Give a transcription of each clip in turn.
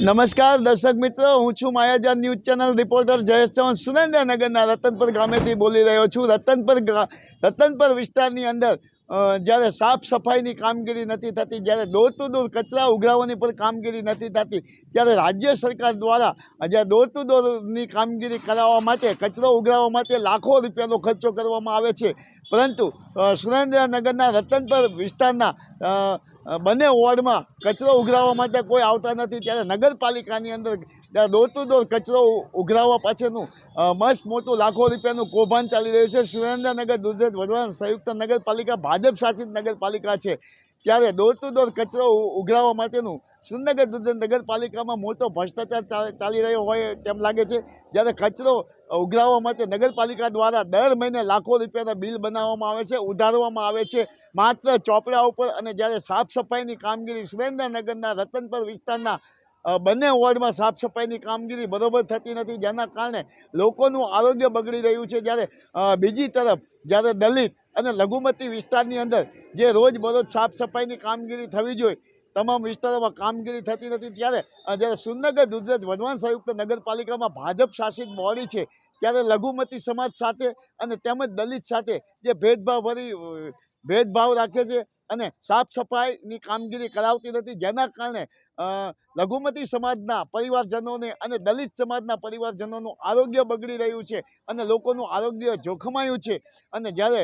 નમસ્કાર દર્શક મિત્રો, હું છું માયાજાન news channel reporter Jayesh Chauhan. સુરેન્દ્રનગરના રતનપર ગામેથી બોલી રહ્યો છું. રતનપર રતનપર વિસ્તારની અંદર જ્યારે સાફ સફાઈની કામગીરી નથી થતી, જ્યારે દૂર ટુ દૂર કચરા ઉઘરાવવાની પણ કામગીરી નથી થતી, ત્યારે રાજ્ય સરકાર દ્વારા જ્યારે દોર ટુ દોરની કામગીરી કરાવવા માટે, કચરો ઉઘરાવવા માટે લાખો રૂપિયાનો ખર્ચો કરવામાં આવે છે. પરંતુ સુરેન્દ્રનગરના રતનપર વિસ્તારના બંને વોર્ડમાં કચરો ઉઘરાવવા માટે કોઈ આવતા નથી. ત્યારે નગરપાલિકાની અંદર દોર ટુ દોર કચરો ઉઘરાવવા પાછળનું મસ્ત મોટું લાખો રૂપિયાનું કૌભાંડ ચાલી રહ્યું છે. સુરેન્દ્રનગર દુધેજ વડવાણ સંયુક્ત નગરપાલિકા ભાજપ શાસિત નગરપાલિકા છે. ત્યારે દોર ટુ દોર કચરો ઉઘરાવવા માટેનું સુરનગર દુધેજ નગરપાલિકામાં મોટો ભ્રષ્ટાચાર ચાલી રહ્યો હોય તેમ લાગે છે. જ્યારે કચરો ઉઘરાવવા માટે નગરપાલિકા દ્વારા દર મહિને લાખો રૂપિયાના બિલ બનાવવામાં આવે છે, ઉધારવામાં આવે છે. માત્ર ચોપડા ઉપર અને જ્યારે સાફ સફાઈની કામગીરી સુરેન્દ્રનગરના રતનપર વિસ્તારના બંને વોર્ડમાં સાફ સફાઈની કામગીરી બરોબર થતી નથી. જેના કારણે લોકોનું આરોગ્ય બગડી રહ્યું છે. જ્યારે બીજી તરફ જ્યારે દલિત અને લઘુમતી વિસ્તારની અંદર જે રોજબરોજ સાફ સફાઈની કામગીરી થવી જોઈએ, તમામ વિસ્તારોમાં કામગીરી થતી નથી. ત્યારે જ્યારે સુરનગર દુધરેજ વઢવાણ સંયુક્ત નગરપાલિકામાં ભાજપ શાસિત બોડી છે ત્યારે લઘુમતી સમાજ સાથે અને તેમજ દલિત સાથે જે ભેદભાવ ભરી ભેદભાવ રાખે છે અને સાફ સફાઈની કામગીરી કરાવતી નથી. જેના કારણે લઘુમતી સમાજના પરિવારજનોને અને દલિત સમાજના પરિવારજનોનું આરોગ્ય બગડી રહ્યું છે અને લોકોનું આરોગ્ય જોખમાયું છે અને જ્યારે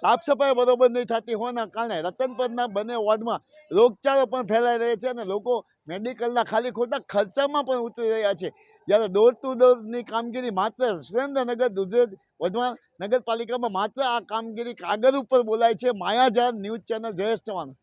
સાફ સફાઈ બરોબર નહીં થતી હોવાના કારણે રતનપરના બંને વોર્ડમાં રોગચાળો પણ ફેલાઈ રહ્યો છે અને લોકો મેડિકલના ખાલી ખોટા ખર્ચામાં પણ ઉતરી રહ્યા છે. જ્યારે ડોર ટુ ડોરની કામગીરી માત્ર સુરેન્દ્રનગર દુધેજ વઢવાણ નગરપાલિકામાં માત્ર આ કામગીરી કાગળ ઉપર બોલાય છે. માયાજાર ન્યૂઝ ચેનલ જયેશ ચૌહાણ.